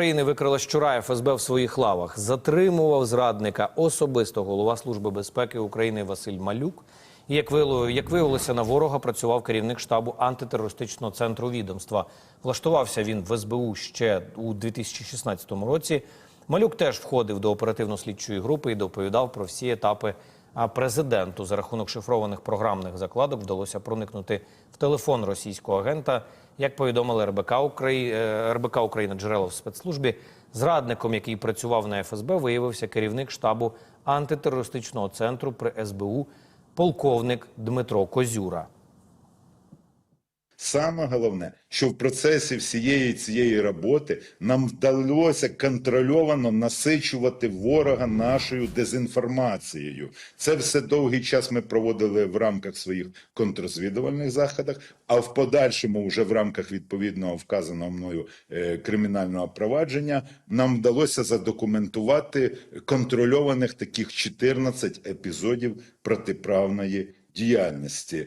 України викрила щура ФСБ в своїх лавах. Затримував зрадника особисто голова Служби безпеки України Василь Малюк. Як виявило- як виявилося, на ворога працював керівник штабу антитерористичного центру відомства. Влаштувався він в СБУ ще у 2016 році. Малюк теж входив до оперативно-слідчої групи і доповідав про всі етапи. А президенту за рахунок шифрованих програмних закладок вдалося проникнути в телефон російського агента. Як повідомили РБК Украї... е, РБК Україна джерела в спецслужбі, зрадником, який працював на ФСБ, виявився керівник штабу антитерористичного центру при СБУ, полковник Дмитро Козюра. Саме головне, що в процесі всієї цієї роботи нам вдалося контрольовано насичувати ворога нашою дезінформацією. Це все довгий час ми проводили в рамках своїх контррозвідувальних заходах, а в подальшому, вже в рамках відповідного вказаного мною е, кримінального провадження, нам вдалося задокументувати контрольованих таких 14 епізодів протиправної діяльності.